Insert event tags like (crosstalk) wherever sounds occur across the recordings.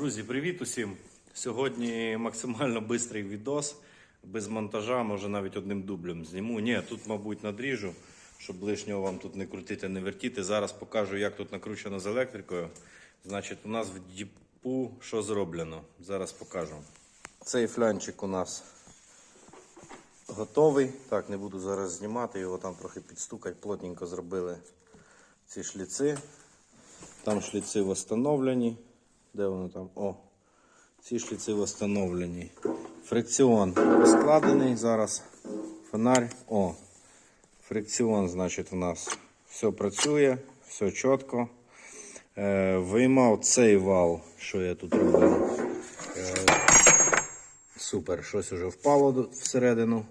Друзі, привіт усім! Сьогодні максимально швидкий відос, без монтажа, може навіть одним дублем зніму. Ні, тут, мабуть, надріжу, щоб лишнього вам тут не крутити, не вертіти. Зараз покажу, як тут накручено з електрикою. Значить, у нас в діпу що зроблено. Зараз покажу. Цей флянчик у нас готовий. Так, не буду зараз знімати, його там трохи підстукати, плотненько зробили ці шліци. Там шліци встановлені. Де вони там? О, ці шліци встановлені. Фрикціон складений зараз. Фонарь. О. Фрикціон, значить, у нас все працює, все чітко. Е, виймав цей вал, що я тут робив. Е, супер, щось вже впало всередину.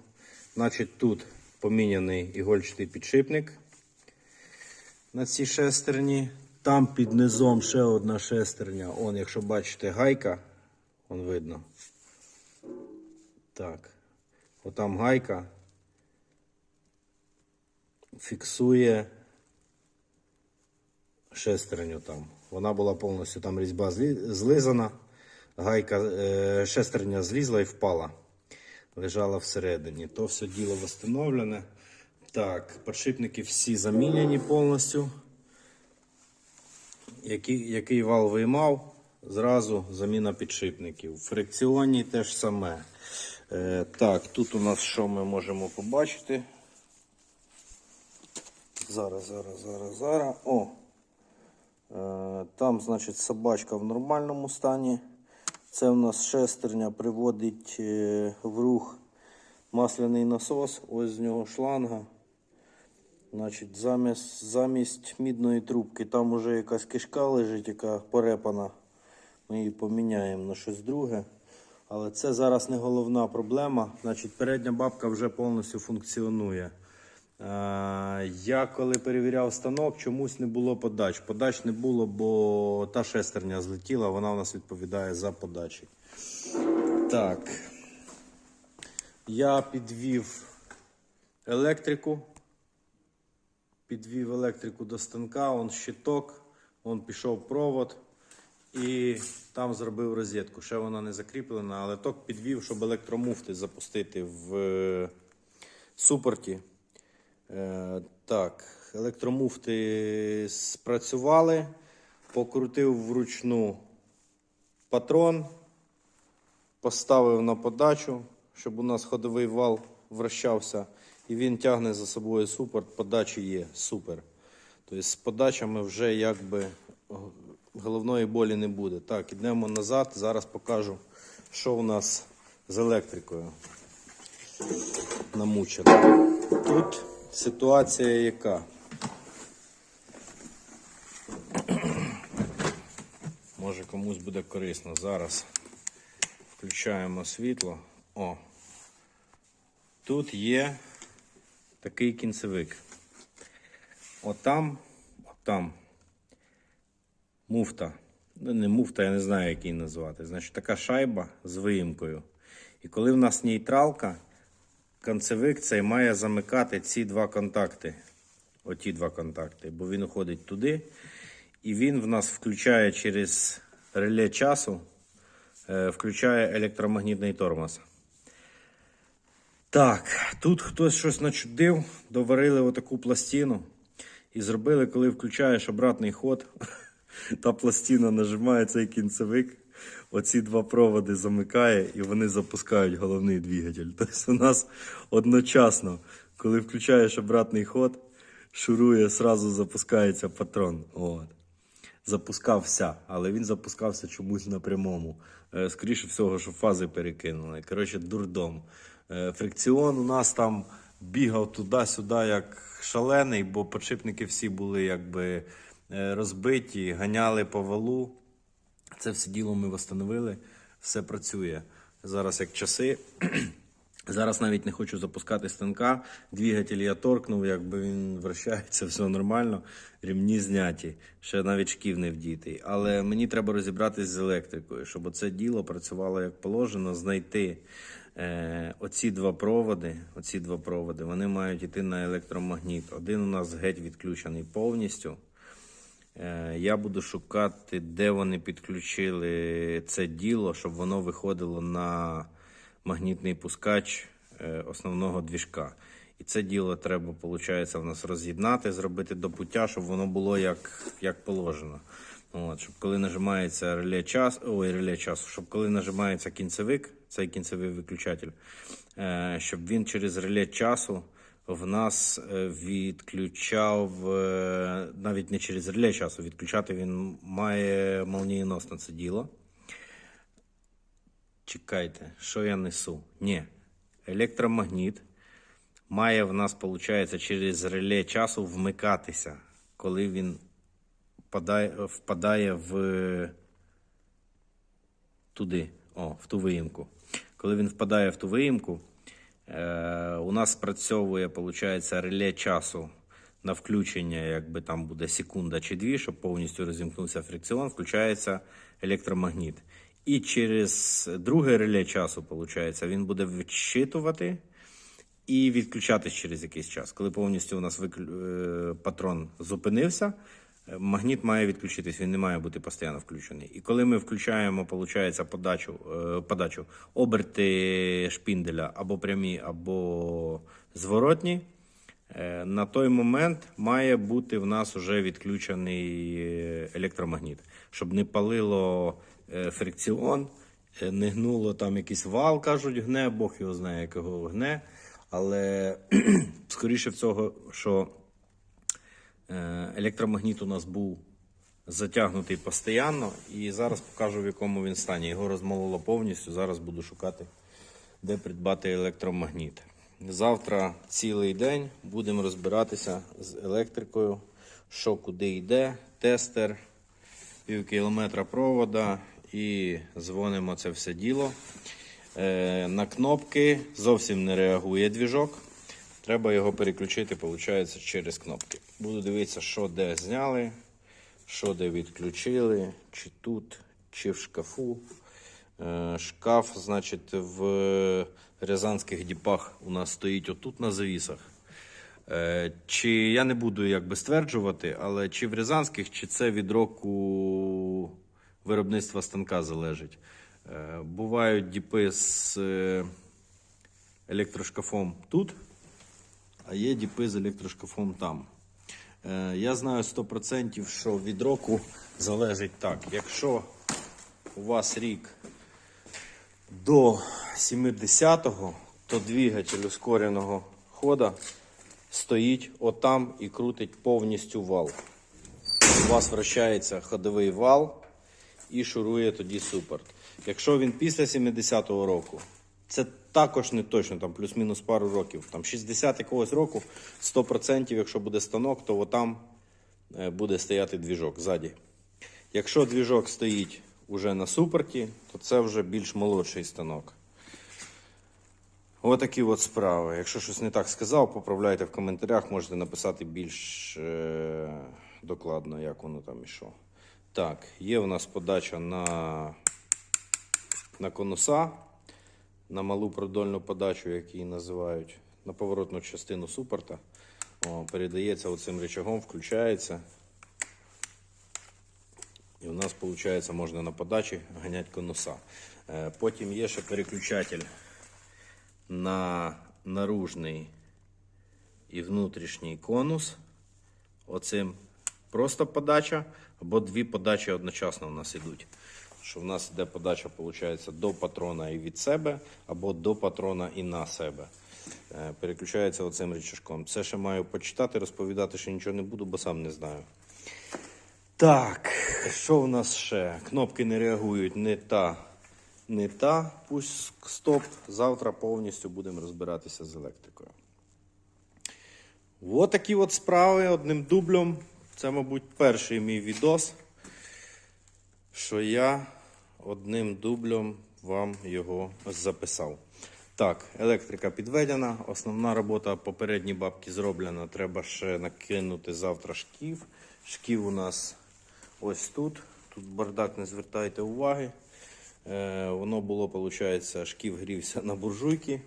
Значить, тут поміняний ігольчатий підшипник на цій шестерні. Там під низом ще одна шестерня. Он, якщо бачите, гайка, он видно. Так. Отам гайка фіксує шестерню там. Вона була повністю там різьба злизана. Гайка, е, шестерня злізла і впала. Лежала всередині. То все діло встановлене. Так, подшипники всі заміняні повністю. Який, який вал виймав, зразу заміна підшипників. Фрикціонні теж саме. Е, так, тут у нас що ми можемо побачити? Зараз, зараз, зараз, зараз. О! Е, там, значить, собачка в нормальному стані. Це в нас шестерня приводить е, в рух масляний насос. Ось з нього шланга. Значить, замість, замість мідної трубки там уже якась кишка лежить, яка порепана. Ми її поміняємо на щось друге. Але це зараз не головна проблема. Значить, передня бабка вже повністю функціонує. Е, я коли перевіряв станок, чомусь не було подач. Подач не було, бо та шестерня злетіла, вона у нас відповідає за подачі. Так. Я підвів електрику підвів електрику до станка, он щиток, он пішов провод і там зробив розетку. Ще вона не закріплена, але ток підвів, щоб електромуфти запустити в е, супорті. Е, так, електромуфти спрацювали, покрутив вручну патрон, поставив на подачу, щоб у нас ходовий вал вращався, і він тягне за собою супорт. Подачі є супер. Тобто з подачами вже якби головної болі не буде. Так, ідемо назад. Зараз покажу, що у нас з електрикою намучено. Тут ситуація яка? (clears throat) Може комусь буде корисно. Зараз включаємо світло. О. Тут є такий кінцевик. Отам, отам муфта. Ну, не муфта, я не знаю, як її назвати. Значить, така шайба з виїмкою. І коли в нас нейтралка, концевик цей має замикати ці два контакти. Оті два контакти. Бо він уходить туди. І він в нас включає через реле часу, е, включає електромагнітний тормоз. Так, тут хтось щось начудив, доварили отаку пластину і зробили, коли включаєш обратний ход, (laughs) та пластина нажимає цей кінцевик, оці два проводи замикає і вони запускають головний двигатель. (laughs) Тобто у нас одночасно, коли включаєш обратний ход, шурує, сразу запускається патрон. От. Запускався, але він запускався чомусь на прямому. Е, Скоріше всього, що фази перекинули. Коротше, дурдом. Е, Фрикціон у нас там бігав туди-сюди, як шалений, бо подшипники всі були якби е, розбиті, ганяли по валу. Це все діло ми встановили, все працює. Зараз як часи. Зараз навіть не хочу запускати станка. Двигатель я торкнув, якби він вращається, (laughs) все нормально. Рівні зняті, ще навіть шків не вдітий. Але мені треба розібратись з електрикою, щоб оце діло працювало як положено, знайти е, оці два проводи. Оці два проводи вони мають йти на електромагніт. Один у нас геть відключений повністю. Е, Я буду шукати, де вони підключили це діло, щоб воно виходило на магнітний пускач е, основного двіжка. І це діло треба, виходить, в нас роз'єднати, зробити до пуття, щоб воно було як, як положено. От, щоб коли нажимається реле час, ой, реле часу, щоб коли нажимається кінцевик, цей кінцевий виключатель, е, щоб він через реле часу в нас е, відключав е, навіть не через реле часу, відключати він має молнієносно це діло. Чекайте, що я несу? Ні, електромагніт має в нас, виходить, через реле часу вмикатися, коли він впадає, впадає в туди, о, в ту виїмку. Коли він впадає в ту виїмку, е, у нас спрацьовує, виходить, реле часу на включення, якби там буде секунда чи дві, щоб повністю розімкнувся фрикціон, включається електромагніт. І через друге реле часу, виходить, він буде відчитувати і відключатись через якийсь час. Коли повністю у нас е, патрон зупинився, е, магніт має відключитись, він не має бути постійно включений. І коли ми включаємо, виходить, подачу, е, подачу оберти шпінделя або прямі, або зворотні, на той момент має бути в нас вже відключений електромагніт, щоб не палило фрикціон, е, не гнуло там якийсь вал, кажуть, гне, Бог його знає, якого гне. Але (clears throat) скоріше всього, що е, електромагніт у нас був затягнутий постійно, і зараз покажу, в якому він стані. Його розмололо повністю. Зараз буду шукати, де придбати електромагніт. Завтра цілий день будемо розбиратися з електрикою, що куди йде, тестер, пів кілометра провода і дзвонимо це все діло. Е, на кнопки зовсім не реагує двіжок. Треба його переключити, виходить, через кнопки. Буду дивитися, що де зняли, що де відключили, чи тут, чи в шкафу. Е, Шкаф, значить, в рязанських діпах у нас стоїть отут на завісах. Е, Чи я не буду якби стверджувати, але чи в рязанських, чи це від року виробництва станка залежить. Е, Бувають діпи з е, електрошкафом тут, а є діпи з електрошкафом там. Е, Я знаю 100%, що від року залежить так. Якщо у вас рік до 70-го, то двигатель ускореного хода стоїть отам і крутить повністю вал. У вас вращається ходовий вал і шурує тоді супорт. Якщо він після 70-го року, це також не точно, там плюс-мінус пару років. Там 60 якогось року, 100%, якщо буде станок, то отам е, буде стояти двіжок ззаді. Якщо двіжок стоїть уже на супорті, то це вже більш молодший станок. Отакі от справи. Якщо щось не так сказав, поправляйте в коментарях, можете написати більш е- докладно, як воно там і що. Так, є у нас подача на, на конуса, на малу продольну подачу, як її називають, на поворотну частину супорта. О, передається оцим рычагом, включається. І у нас, виходить, можна на подачі ганяти конуса. Е, Потім є ще переключатель на наружний і внутрішній конус. Оцим просто подача, або дві подачі одночасно у нас йдуть. Що в нас йде подача, виходить, до патрона і від себе, або до патрона і на себе. Е, Переключається оцим рычажком. Це ще маю почитати, розповідати, що нічого не буду, бо сам не знаю. Так, що в нас ще? Кнопки не реагують не та, не та. Пусть стоп. Завтра повністю будемо розбиратися з електрикою. От такі от справи одним дублем. Це, мабуть, перший мій відос, що я одним дублем вам його записав. Так, електрика підведена. Основна робота попередні бабки зроблена. Треба ще накинути завтра шків. Шків у нас ось тут. Тут бардак не звертайте уваги. Е, воно було, виходить, шків грівся на буржуйки.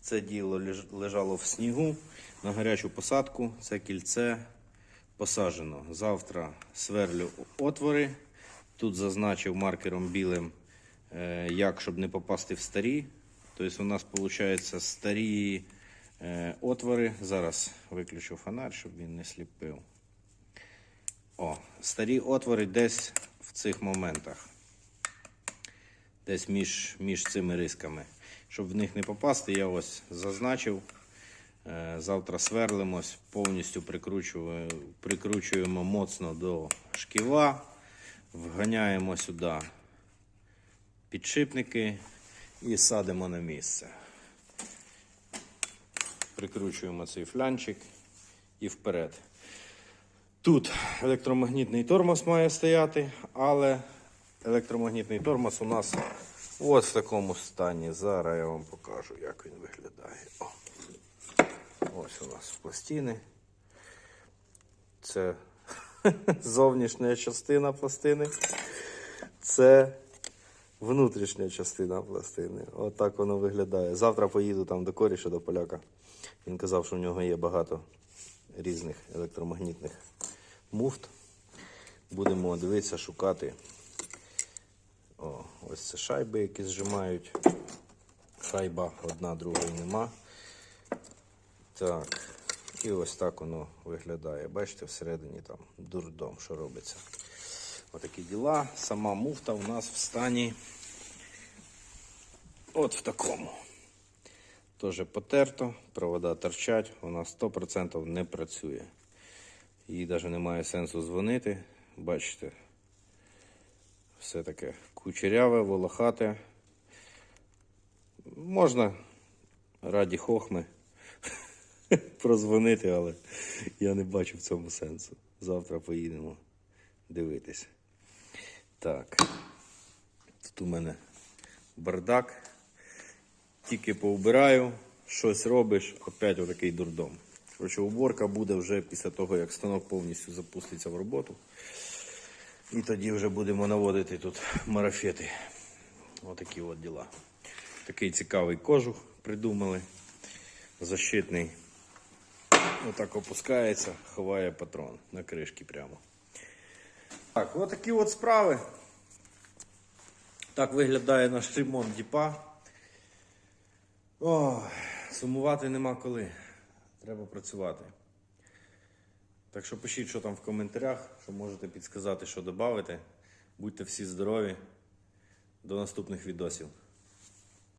Це діло лежало в снігу на гарячу посадку. Це кільце посаджено. Завтра сверлю отвори. Тут зазначив маркером білим, е, як щоб не попасти в старі. Тобто у нас виходить старі е, отвори. Зараз виключу фонарь, щоб він не сліпив. О, старі отвори десь в цих моментах. Десь між, між цими рисками. Щоб в них не попасти, я ось зазначив. Е, Завтра сверлимось, повністю прикручуємо, прикручуємо моцно до шківа, вганяємо сюди підшипники і садимо на місце. Прикручуємо цей флянчик і вперед. Тут електромагнітний тормоз має стояти, але електромагнітний тормоз у нас ось в такому стані. Зараз я вам покажу, як він виглядає. О. Ось у нас пластини. Це (laughs) зовнішня частина пластини. Це внутрішня частина пластини. Отак воно виглядає. Завтра поїду там до коріша, до поляка. Він казав, що в нього є багато різних електромагнітних муфт. Будемо дивитися, шукати. О, ось це шайби, які зжимають. Шайба одна, другої нема. Так. І ось так воно виглядає. Бачите, всередині там дурдом, що робиться. Отакі діла. Сама муфта у нас в стані от в такому. Теж потерто, провода торчать, вона 100% не працює. Їй навіть немає сенсу дзвонити. Бачите, все таке кучеряве, волохате. Можна раді хохми (laughs) прозвонити, але я не бачу в цьому сенсу. Завтра поїдемо дивитися. Так. Тут у мене бардак. Тільки поубираю, щось робиш, опять отакий дурдом. Коротше, уборка буде вже після того, як станок повністю запуститься в роботу. І тоді вже будемо наводити тут марафети. Отакі от діла. Такий цікавий кожух придумали. Защитний. Отак опускається, ховає патрон на кришки прямо. Так, отакі от справи. Так виглядає наш ремонт діпа. О, сумувати нема коли. Треба працювати. Так що пишіть, що там в коментарях, що можете підсказати, що додати. Будьте всі здорові. До наступних відосів.